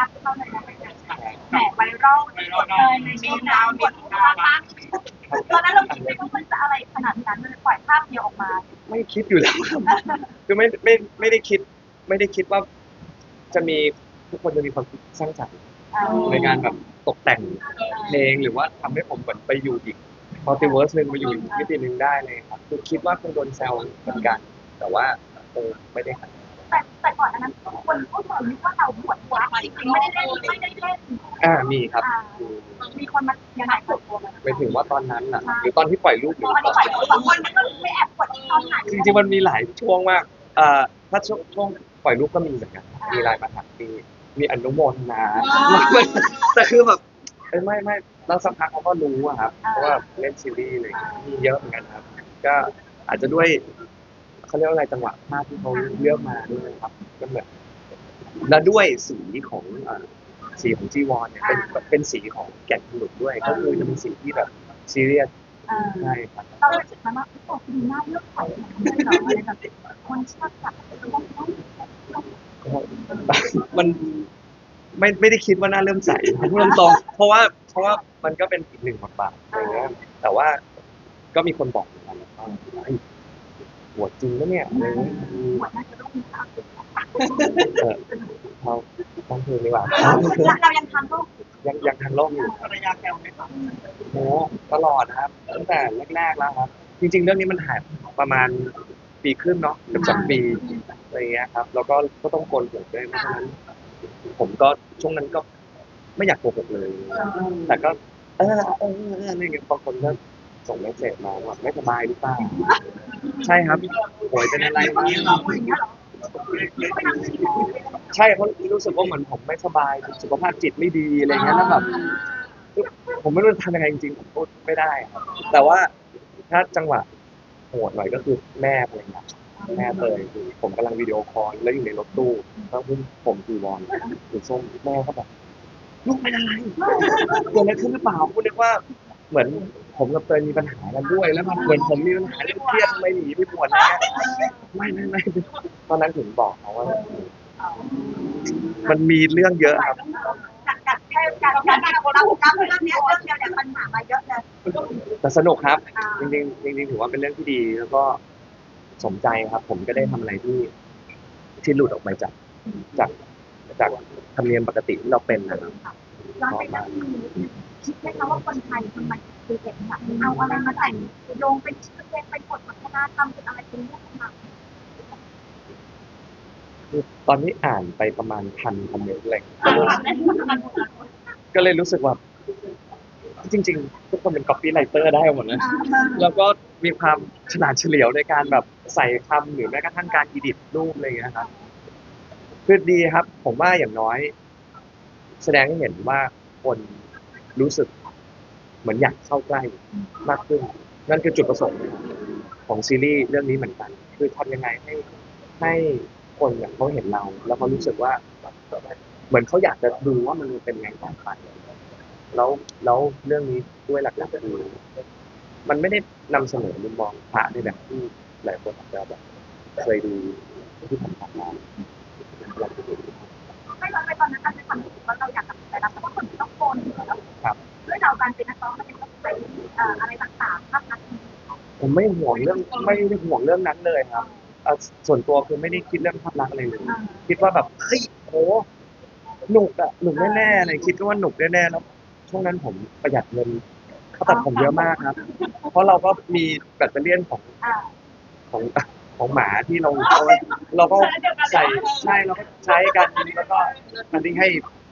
ดังเขาเลยนะแหมไวรัลที่สุดเลยในช่วงนั้นกดมากตอนนั้นเราคิดไหมว่ามันจะอะไรขนาดนั้นมันปล่อยภาพเดียวออกมา ไม่คิดอยู่แล้วครับคือไม่ไม่ไม่ได้คิด ไม่ได้คิดว่า จะมีทุกคนจะมีความคิดสร้างสรรค์ในการแบบตกแต่งเพลงหรือว่าทำให้ผมเหมือนไปอยู่อีกมัลติเวิร์สหนึ่งไปอยู่อีกมิติหนึ่งได้เลยครับคือคิดว่าคงโดนแซวเหมือนกัน แต่ว่าเออไม่ได้แต่แต่ก่อนอันนั้นคนก็เหมือนว่าเราบวช วัดจริงๆไม่ได้เล่นไม่ได้เล่นอ่ามีครับอ่ามีคนมายังไงเปิดตัวมันไปถึงว่าตอนนั้นอะ หรือตอนที่ปล่อยรูปหตรืออนที่ปล่อยตัวสองคนมันก็ไม่แอบกดตอนไหนจริงๆมันมีหลายช่วงมากเอ่อถ้าช่วงช่วงปล่อยรูปก็มีเหมือนกันมีไลน์มาทักมีมีอนุโมทนาแต่คือแบบเอ้ยไม่ไม่แล้วสักพักเขาก็รู้อะครับเพราะว่าเล่นซีรีส์อะไรอย่างเงี้ยมีเยอะเหมือนกันครับ ก็อาจจะด้วยเขาเรียกว่าอะไรจังหวะภาพที่เขาเลือกมาด้วยนะครับก็เหมือน แล้วด้วยสีของเอ่อสีของจีวรเนี่ยเป็นเป็นสีของแก่นขนุนด้วย ก็คือจะเป็นสีที่แบบซีเรียสอ่าใช่ครับ เราเลยรู้สึกมาว่าโอ้คุณหน้าเลือกใส่อะไรแบบคนชอบแบบต้องต้องต้องมันไม่ไม่ได้คิดว่าน่าเริ่มใสพูดตรงๆเพราะว่าเพราะว่ามันก็เป็นอีกหนึ่งบทบาทอะไรเงี้ยแต่ว่าก็มีคนบอกเหมือนกันว่าเฮ้ยหัวจริงแล้วเนี่ยอะไรเงี้ยหัวน่าจะต้องมีภาพ เออเราต้องเพลงดีกว่าเรายังทำก็ยังยังทันโลกอยู่ภรรยาแซวไหมครับโอ้ตลอดนะครับตั้งแต่แรกๆแล้วครับ จริง ๆ เรื่องนี้มันถ่ายประมาณปีครึ่งเนาะเกือบสองปีอะไรเงี้ยครับ แล้วก็ก็ต้องโกนหัวด้วยเพราะฉะนั้น ผมก็ช่วงนั้นก็ไม่อยากโกหกเลย แต่ก็ เออเออเอออะไรเงี้ยบางคนก็ส่งเมสเซจมาว่าไม่สบายหรือเปล่าใช่ครับป่วยเป็นอะไรมา เราอย่เงี้ยหรอไม่ทำสิ่งนี้ใช่เขารู้สึกว่าเหมือนผมไม่สบายสุขภาพจิตไม่ดีอะไรเงี้ยแล้วแบบผมไม่รู้จะทำยังไงจริงๆผมพูดไม่ได้ครับแต่ว่าถ้าจังหวะโหดหน่อยก็คือแม่อะไรเงี้ยแม่เตยคือผมกำลังวิดีโอคอลแล้วอยู่ในรถตู้แล้วผมผมจีวรหรือส้มแม่ก็แบบลูกเป็นอะไรเกิดอะไรขึ้นหรือเปล่าคุณนึกว่า เหมือนผมกับเตยมีปัญหากันด้วย แล้วมันเหมือนผมมีปัญหาเรื่องเครียดทำไมหนีไปวชอะไรเงี้ยไม่ไม่ไม่ตอนนั้นถึงบอกเขาว่า มันมีเรื่องเยอะครับ จากจากแค่การการการเราเราเรื่องนี้เรื่องเดียวเนี่ยปัญหามาเยอะเลยแต่สนุกครับ จริงๆจริงๆถือว่าเป็นเรื่องที่ดีแล้วก็สมใจครับ ผมก็ได้ทำอะไรที่ ที่หลุดออกไปจากจากจากธรรมเนียมปกติที่เราเป็นนะครับ ย้อนไปเรื่องนี้ คิดไหมคะว่าคนไทยคนมันคือเห็นแบบเอาอะไรมาแต่งโยงเป็นชื่อเพลงเป็นกฎวัฒนธรรมเป็นอะไรเป็นเรื่องต่างคือตอนนี้อ่านไปประมาณพันคอมเมนต์เลยก็เลยรู้สึกว่า จริง ๆ ทุกคนเป็น copywriter ได้หมดนะ แล้วก็มีความฉลาดเฉลียวในการแบบใส่คำหรือแม้กระทั่งการอีดิทรูปอะไรอย่างเงี้ยครับคือดีครับ ผมว่าอย่างน้อย แสดงให้เห็นว่าคน รู้สึกเหมือนอยากเข้าใกล้มากขึ้น นั่นคือจุดประสงค์ของซีรีส์เรื่องนี้เหมือนกัน คือทำยังไงให้ให้คนอย่างเขาเห็นเรา แล้วเขารู้สึกว่า เหมือนเขาอยากจะดูว่ามันเป็นไงต่อไปแล้วแล้วเรื่องนี้ด้วยหลักๆคือมันไม่ได้นำเสนอมุมมองพระในแบบที่หลายคนอาจจะแบบเคยดูที่ผ่านๆมาเราจะดูไม่เราไปตอนนั้นอาจจะทำรู้สึกว่าเราอยาก ครับด้วยเราการเป็นนักร้องมันจะต้องใส่เอ่ออะไรต่างๆภาพลักษณ์ผมไม่ห่วงเรื่องไม่ได้ห่วงเรื่องนั้นเลยครับเอ่อส่วนตัวคือไม่ได้คิดเรื่องภาพลักษณ์อะไรเลยอ่าคิดว่าแบบเฮ้ยโหหนุกอะหนุกแน่ๆอะไรคิดว่าหนุกแน่ๆแล้วช่วงนั้นผมประหยัดเงินเขาตัดผมเยอะมากครับ เพราะเราก็มีแบตเตอรี่ยนของอ่า ของของหมาที่เราเอาไว้เราก็ใส่ใช่เราก็ใช้กันแล้วก็อันนี้ให้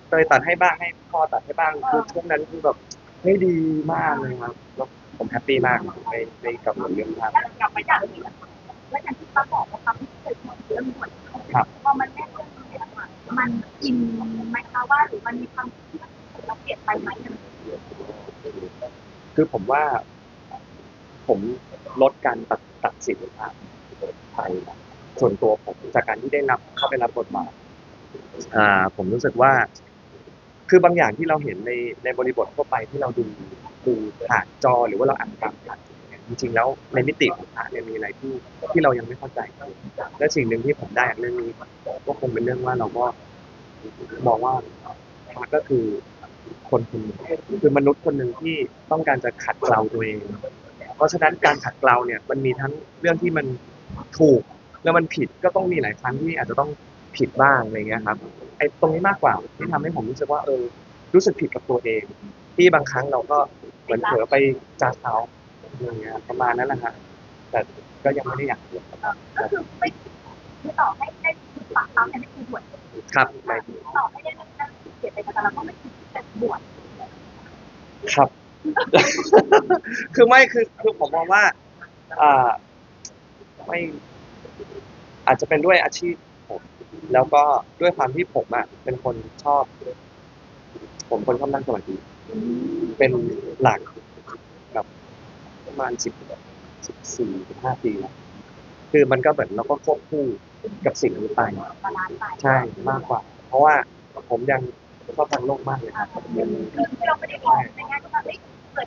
เตยตัดให้บ้างให้พ่อตัดให้บ้างคือช่วงนั้นคือแบบ ให้ดีมากเลยครับแล้วผมแฮปปี้มากไม่ไม่กังวลเรื่องภาพแล้วกลับไปอย่างนี้แล้วอย่างที่ป้าบอกว่าความที่เคยทำเรื่องหมดครับ พอมันแม่เรื่องเสียงอะมันอินไหมคะว่าหรือมันมีความคิดที่เราเปลี่ยนไปไหมคือผมว่า ผมลดการตัดตัดสินภาพไปส่วนตัวผมจากการที่ได้รับเข้าไปรับบทบาทอ่าผมรู้สึกว่า คือบางอย่างที่เราเห็นในในบริบททั่วไปที่เราดูดูผ่านจอหรือว่าเราอ่านตามผ่านเนี่ยจริงๆแล้วในมิติของพระเนี่ยมีอะไรที่ที่เรายังไม่เข้าใจและสิ่งหนึ่งที่ผมได้จากเรื่องนี้ก็คงเป็นเรื่องว่าเราก็มองว่ามาร์คก็คือคนคนหนึ่งคือมนุษย์คนหนึ่งที่ต้องการจะขัดเกลาตัวเอง เพราะฉะนั้นการขัดเกลาเนี่ยมันมีทั้งเรื่องที่มันถูกแล้วมันผิดก็ต้องมีหลายครั้งที่อาจจะต้อง ผิดบ้างอะไรเงี้ยครับไอ้ตรงนี้มากกว่าที่ทำให้ผมรู้สึกว่าเออ รู้สึกผิดกับตัวเอง ที่บางครั้งเราก็เหมือนเผลอไปจ้าเขาอย่างเงี้ยประมาณนั้นแหละฮะแต่ก็ยังไม่ได้อยากเปลี่ยนก็คือไม่คือต่อให้ได้ปากเขาแต่ไม่คือบวชครับไม่ต่อให้ได้ได้เกียรติแต่เราก็ไม่คือแต่บวชครับ คือไม่คือคือผมมองว่า อ่าไม่อาจจะเป็นด้วยอาชีพผม แล้วก็ด้วยความที่ผมอะเป็นคนชอบ ผมคนชอบนั่งสมาธิเป็นหลักกับประมาณสิบสิบสี่สิบห้าปีแล้วคือมันก็เหมือนเราก็ควบคู่กับสิ่งนี้ไปบาลานซ์ไปใช่มากกว่า เพราะว่าผมยังชอบทางโลกมากเลยครับคือเราไม่ได้มองในแง่ที่ว่าเฮ้ยเกิด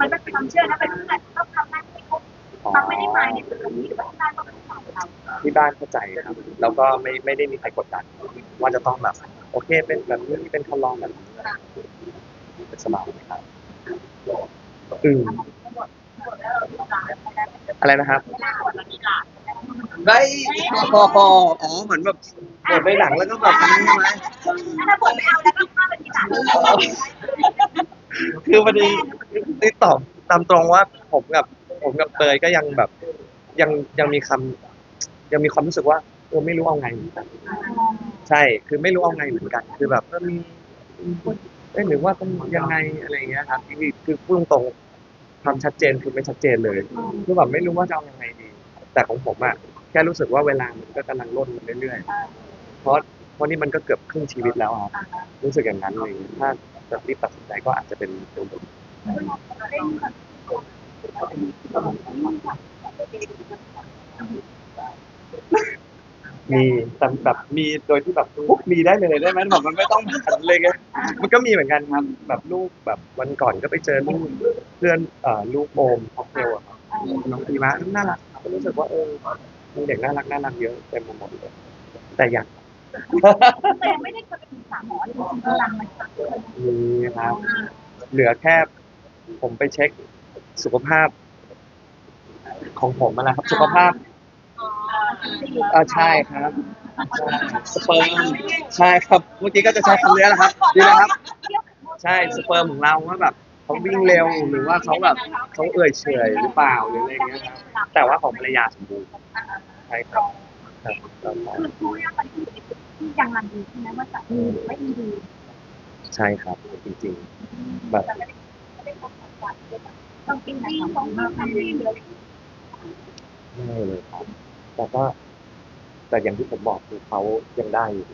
มันเป็นความเชื่อนะเป็นเพื่อนต้องทำหน้าที่ครบมันไม่ได้หมายในจุดนี้หรือว่าที่บ้านก็ไม่ ได้หมายเราที่บ้านเข้าใจครับ แล้วก็ไม่ไม่ได้มีใครกดดันว่าจะต้องแบบโอเค เป็นแบบนี้เป็นคำลองแบบนี้เป็นสบายครับอืมบวชบวชแล้วเรามีหลานแล้วอะไรนะครับเวลาบวชเรามีหลานได้อ๋ออ๋อเหมือนแบบเปิดในหนังแล้วก็แบบนี้ใช่ไหมถ้าบวชไม่เอาแล้วก็ข้าเป็นที่หลานคือพอดีนี่ตอบตามตรงว่าผมกับผมกับเตยก็ยังแบบ ยังยังมีคำ ยังมีความรู้สึกว่าเออไม่รู้เอาไงเหมือนกัน ใช่คือไม่รู้เอาไงเหมือนกัน คือแบบเออมีเอ้ยหรือว่าต้องยังไงอะไรอย่างเงี้ยครับคือคือพูดตรงๆความชัดเจนคือไม่ชัดเจนเลยคือแบบไม่รู้ว่าจะเอายังไงดี แต่ของผมอะแค่รู้สึกว่าเวลามันก็กำลังล่นมาเรื่อยๆเพราะเพราะนี่มันก็เกือบครึ่งชีวิตแล้วอะครับรู้สึกอย่างนั้นเลยถ้าจะรีบตัดสินใจก็อาจจะเป็นตรงมี แต่แบบมีโดยที่แบบปุ๊บมีได้เลยได้ไหมแบบมันไม่ต้องผันเลยไงมันก็มีเหมือนกันครับแบบลูกแบบวันก่อนก็ไปเจอลูกเพื่อนเอ่อลูกโอมค็อกเทลอะครับน้องพีมะน่ารักก็รู้สึกว่าเออมีเด็กน่ารักน่ารักเยอะเต็มไปหมดเลยแต่อยากแต่ยังไม่ได้เคยไปปรึกษาหมอเลยจริงๆกำลังมันมีครับ เหลือแค่ผมไปเช็คสุขภาพของผมมาแล้วครับ สุขภาพเออใช่ครับใช่สเปิร์มใช่ครับเมื่อกี้ก็จะใช้คำนี้แหละครับดีนะครับ ใช่สเปิร์มของเราว่าแบบเขาวิ่งเร็วหรือว่าเขาแบบเขาเอื่อยเฉอยหรือเปล่าหรืออะไรเงี้ยครับแต่ว่าของภรรยาสมบูรณ์ใช่ครับครับครับคือพูดง่ายๆตอนนี้อยู่ในจุดที่ยังรันดีใช่ไหมว่าจะมีหรือไม่มีดีใช่ครับจริงๆ แบบแต่ไม่ได้ไม่ได้พบกับการต้องกินวิ่งต้องมาทำวิ่งเลยไม่เลยครับแต่ก็ แต่อย่างที่ผมบอกคือเขายังได้อยู่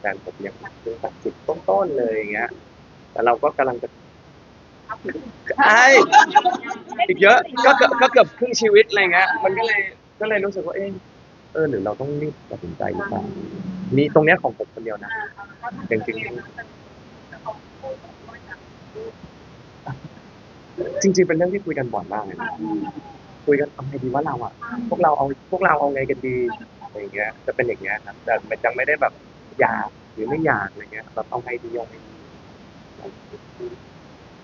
แฟนผมยังเพิ่งตัดสิบต้นๆเลยอย่างเงี้ย แต่เราก็กำลังจะใช่อีกเยอะก็เกือบก็เกือบครึ่งชีวิตอะไรเงี้ย มันก็เลยก็เลยรู้สึกว่าเออเออหรือเราต้องรีบตัดสินใจหรือเปล่ามีตรงเนี้ยของผมคนเดียวนะจริงๆจริง ๆ เป็นเรื่องที่คุยกันบ่อยมากเลยนะคุยกันทำไงดีว่าเราอะ พวกเราเอาพวกเราเอาไงกันดี อะไรอย่างเงี้ย จะเป็นอย่างเงี้ยครับแต่มันยังไม่ได้แบบอยากหรือไม่อยากอะไรเงี้ยแบบเอาไงดีเอาไงดี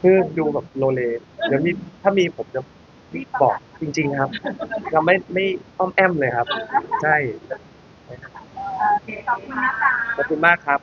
คือดูแบบโลเลเดี๋ยวมีถ้ามีผมจะรีบบอกจริง ๆครับเราไม่ไม่อ้อมแอมเลยครับ ใช่ขอบคุณนะคะขอบคุณมากครับ